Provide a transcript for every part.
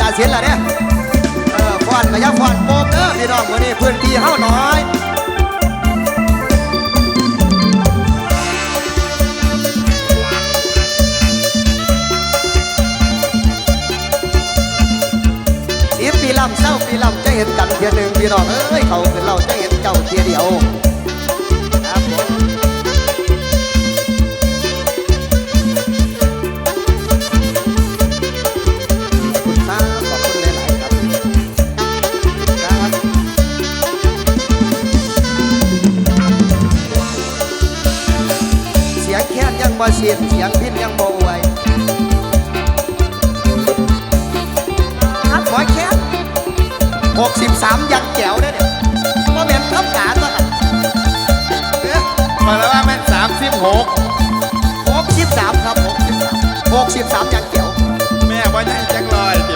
กาเสียนละเนี่ยเออฟอนก็อยัฟอนโป๊บเด้อพี่น้องวันนี้พื้นที่เฮาน้อยอีปีลำเศร้าปีลำจะเห็นกันเทียหนึ่งพี่น้องเอ้ยเขาคือเราจะเห็นเจ้าเทียเดียว นยังบ่เสียนเสียงพินยังบ่ไหวหมอยแค้นหกสิบสามยังแจ๋วได้อเนี่ยว่าแม่นทับกาตัวนั้นเอ๊ะมาแล้วว่าแม่นสามสิบหกหกสิบสามครับหกสิบสามหกสิบสามยังแจ๋วแม่ว่ายังแจ็คลอยสิแม่เ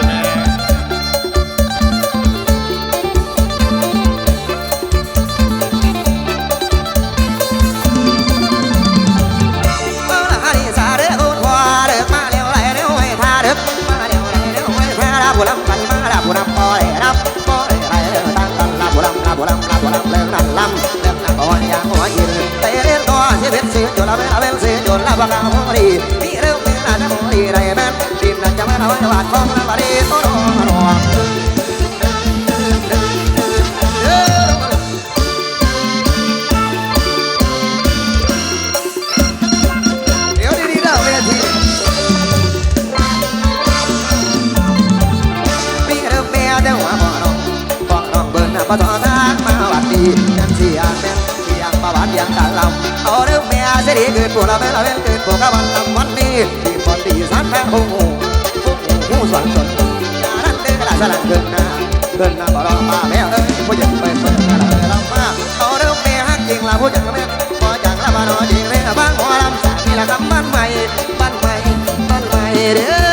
señor, a ver, a ver, señor, la vaca morí. Mire, me la de morir, a ver, si la llamada va a llevar con la pared, no, no, no. But I ยังตาลำเอาเรื่องแม่เสียดีเกิดปวดละเวลาเวลเกิดปวดกะวันลำวันนี้ที่คนดีสันแท้โอ้โหโอ้โหหูสวนสนอย่านั้นเด้อกระดาษสลักเกินหน้าเกินหน้าบ่รอมาแม่เอ้ยผู้หญิงไปเปิดกระดาษลำมาเอาเรื่องแม่ฮักจริงละผู้หญิงละแม่บ่จังละบ่นอจริงเลยบ้างหมอลำสามีละคำบ้านใหม่บ้านใหม่บ้านใหม่เด้อ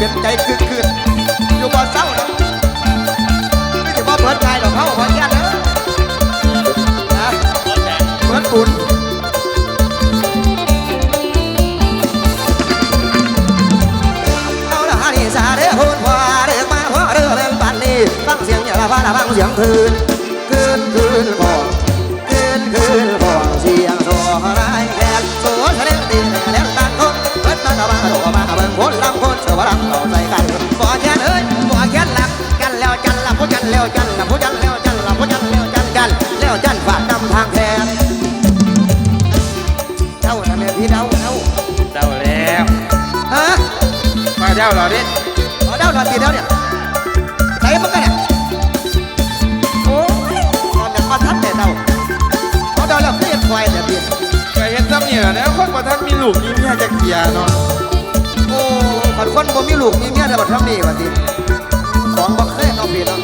เปลี่ยนใจคืนคืนอยู่บ่เศร้านะไม่ถือว่าเปิดใจหรอกเขาขออนุญาตนะนะเปิดบุญเอาละฮะนี่สาเด้อคุณพ่อเด้อมาพ่อเด้อเป็นปันนี่ฟังเสียงอย่าละพาละฟังเสียงคืนำคนเอาใส่กันบ่แค่นเอ้ยบ่แค่นหลักกันแล้วจันละผู้จันแล้วจันละผู้จันแล้วจันละผู้จันแล้วจันกันแล้วจันฝากนำทางแทนเจ้าน่ะแม่พี่เดาเดาเจ้าแล้วฮะมาเจ้าเหรอดิเอาเดาหน่อยตีเดาเนี่ยใส่มันกันเนี่ยโอ้ยตอนนั้นมาทัดแต่เดาเอาเดาแล้วเครียดควายแต่ตีเคยเห็นซ้ำเนี่ยแล้วคนประทันมีลูกมีเมียจะเกลียเนาะโอ้ ขันคนบ่มีลูกมีเมียได้บ่ทำนี่ว่าติสองบ่เคยเนาะพี่เนาะ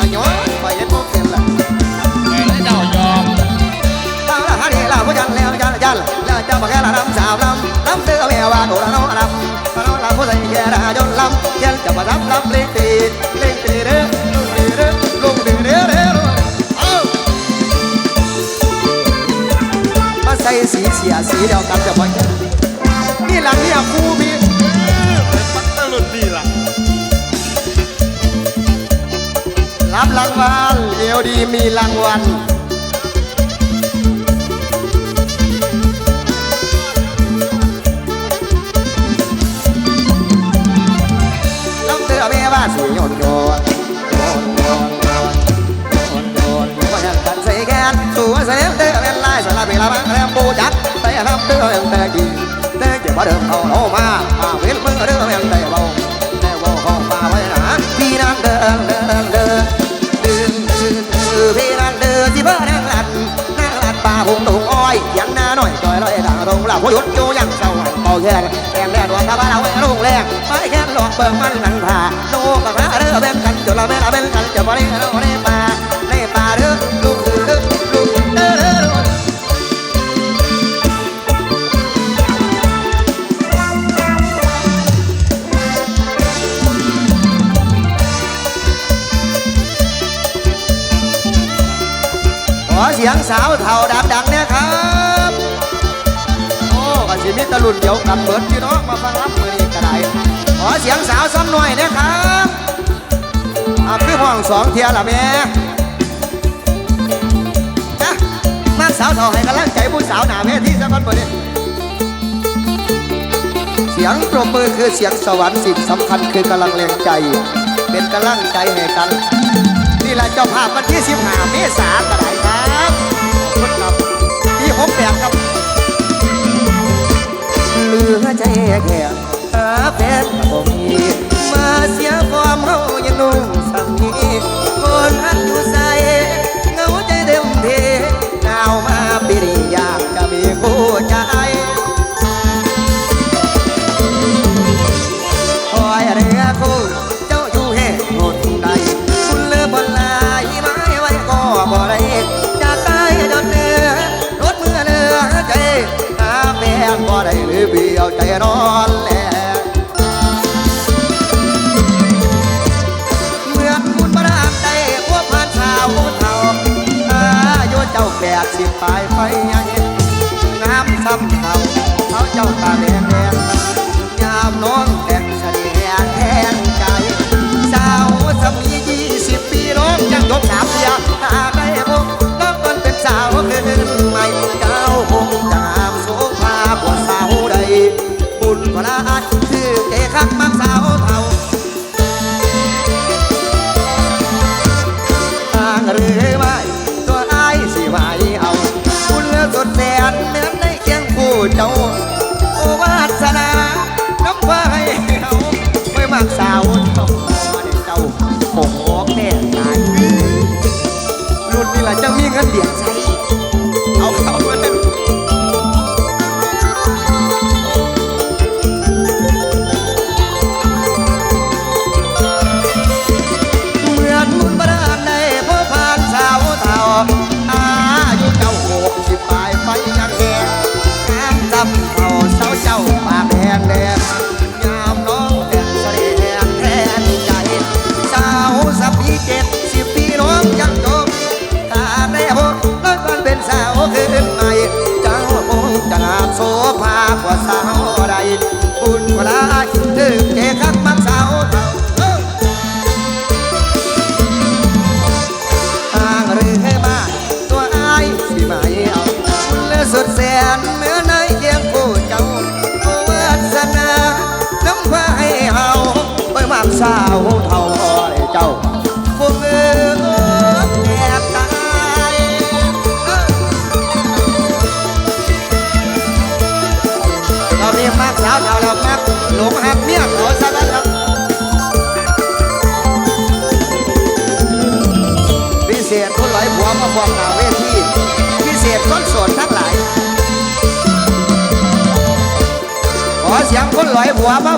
อาย้อยไปเฮ็ดบ่เป็นล่ะแม่ได้เจ้ายอมตาละหาดีละผู้จันแล้วจันจันแล้วเจ้าบ่แค่ละรำสาวลำลำเสื้อแม่ว่าโดละน้องลำละน้องลำผู้ใส่แก่ละจนลำยันจะมาทำลำเล่นตีเล่นตีเด้อลุงตีเด้อลุงตีเด้อเด้อเอ้ามาใส่สีเสียสีเดียวกันจะบ่ยังนี่หลังเนี่ยค รับรางวัลเอวดีมีรางวัล เราพยุดอยู่ยังเศร้าเบาเยือนแกงแม่ดวงตาบ้าเราแรุ่งแรงไปแค่หลอกเบิ่งมันนันทาโลกกับพระเรือแบ่งกันจนเราแม่เราแบ่งกันจะบ่ได้เราได้ปลาได้ปลาเรือลูกรือลูกอเสียงสาวเท่าดับดัง มีตะลุนเดียวกันเบิดพี่น้องมาฟังรับมือนี้ก็ได้ขอเสียงสาวซ้ำหน่อยนะครับอ่าคือห้องสองเทียละแม่จ้ะมาสาวเท่าให้กำลังใจผู้สาวหนาแม่ที่สักคนบ่นี้เสียงปรบมือคือเสียงสวรรค์สิ่งสำคัญคือกำลังแรงใจ เป็นกำลังใจให้กันนี่แหละเจ้าภาพวันที่15เมษายนก็ได้ครับคุณครับที่หกแปดครับ ลือใจแค่หาแฟนกับบ่มีมาเสียความเฮายังนุ่งสังนี เบี้ยวใจนอนแลเมื่อนคุณประดาใจพวกผ่านสาวเท่าอายุเจ้าแปดสิบปลายไฟยังงามซ้ำเท่าเขาเจ้าตาแดงแดงยามน้องแต่งเสน่ห์แทนใจสาวสมียี่สิบปีน้องยังจบสามเดียวหากได้พบา หลงหักเมียเขาซะแล้วครับพิเศษคนหลายผัวมาบองหน้าเวทีพิเศษคนสดทั้งหลาย ขอเสียงคนหลายผัวมา